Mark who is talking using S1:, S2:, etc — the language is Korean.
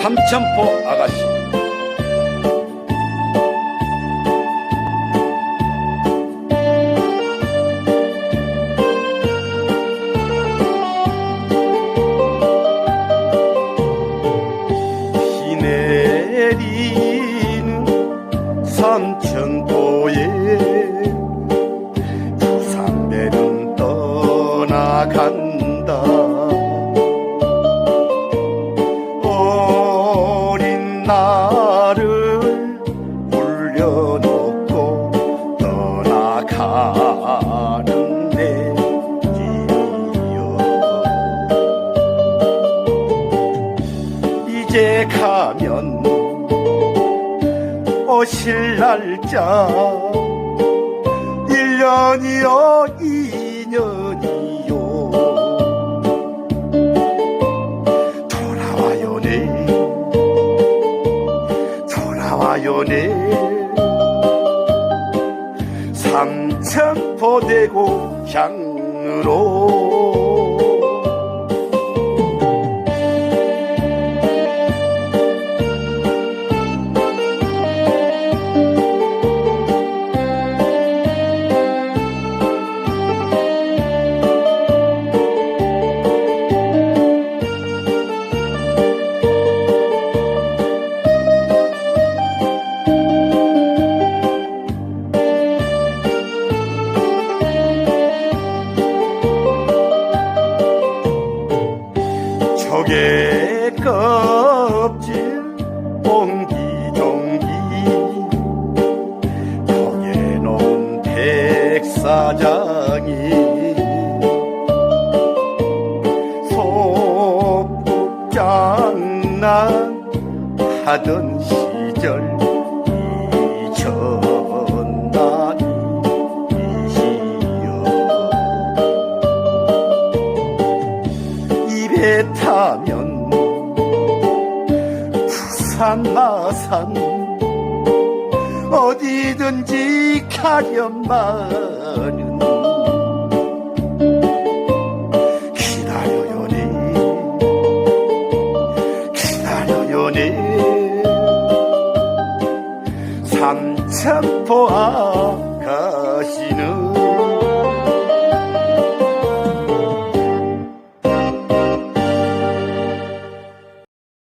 S1: 삼천포 아가씨. 비 내리는 삼천포에 부산배는 떠나간다 나를 올려놓고 떠나가는 내 길이여 이제 가면 오실 날짜. 1년이요 2년 네 삼천포대고 향으로 적의 껍질 옹기종기. 거기에 놓은 백사장이 소꿉장난 하던 시절 산 마산 어디든지 가련마는 기다려요 네. 기다려요 네. 삼천포 아가씨는